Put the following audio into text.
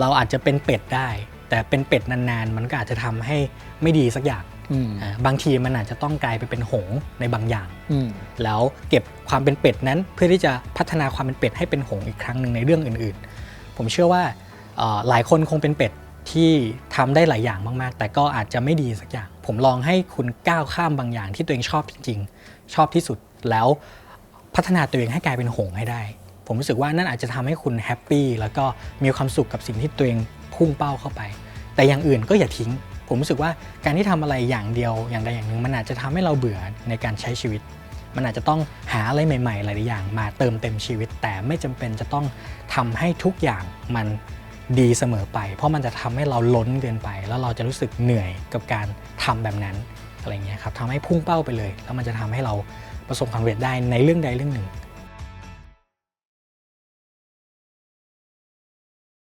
เราอาจจะเป็นเป็ดได้ แต่เป็นเป็ดนานๆ มันก็อาจจะทำให้ไม่ดีสักอย่างอืมอ่าบางทีมันอาจจะต้องกลายไปเป็นหงส์ในบางอย่างอืมแล้วเก็บความเป็นเป็ดนั้นเพื่อที่จะพัฒนาความเป็นเป็ดให้เป็นหงส์อีกครั้งหนึ่งในเรื่องอื่น ๆ ผมเชื่อว่าเอ่อหลายคนคงเป็นเป็ดที่ทำได้หลายอย่างมากๆ แต่ก็อาจจะไม่ดีสักอย่าง ผมลองให้คุณก้าวข้ามบางอย่างที่ตัวเองชอบจริงๆ ชอบที่สุดแล้วพัฒนาตัวเองให้กลายเป็นหงส์ให้ได้ ผมรู้สึกว่านั่นอาจจะทำให้คุณแฮปปี้แล้วก็มีความสุขกับสิ่งที่ตัวเองพุ่งเป้าเข้าไป แต่อย่างอื่นก็อย่าทิ้ง ผมรู้สึกว่าการที่ทำอะไรอย่างเดียวอย่างใดอย่างหนึ่งมันอาจจะทำให้เราเบื่อในการใช้ชีวิต มันอาจจะต้องหาอะไรใหม่ๆหลายอย่างมาเติมเต็มชีวิต แต่ไม่จำเป็นจะต้องทำให้ทุกอย่างมันดีเสมอไป เพราะมันจะทำให้เราล้นเกินไป แล้วเราจะรู้สึกเหนื่อยกับการทำแบบนั้นอะไรเงี้ยครับทำให้พุ่งเป้าไปเลย แล้วมันจะทำให้เราประสบความสำเร็จได้ในเรื่องใดเรื่องหนึ่ง